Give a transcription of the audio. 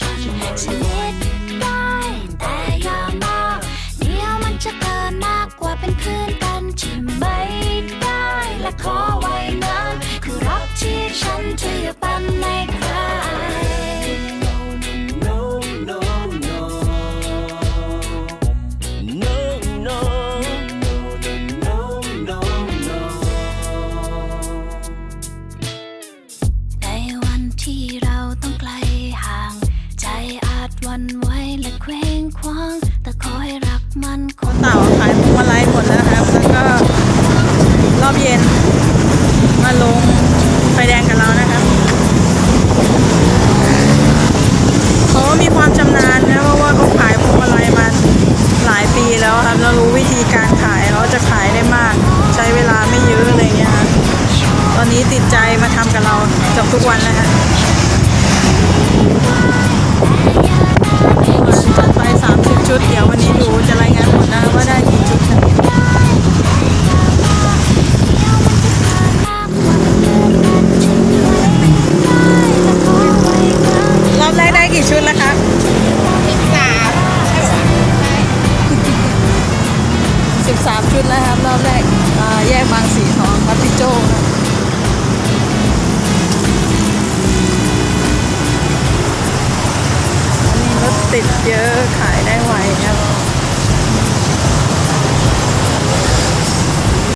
told you, เคว้งคว้าง แต่ขอให้รักมันคงเต่าขายพวงมาลัยหมดแล้วครับแล้วก็รอบเย็น มาลงไฟแดงกับเรานะครับเขาก็มีความชำนาญนะเพราะว่าเขาขายพวงมาลัยมาหลายปีแล้วครับเรารู้วิธีการขายเขาจะขายได้มาก ใช้เวลาไม่เยอะอะไรเงี้ยครับตอนนี้ติดใจมาทำกับเราเกือบทุกวันแล้วฮะ 3 ชุดนะครับ รอบแรกแยกบางสีทองวัดพิโจนะอันนี้รถติดเยอะค่ะ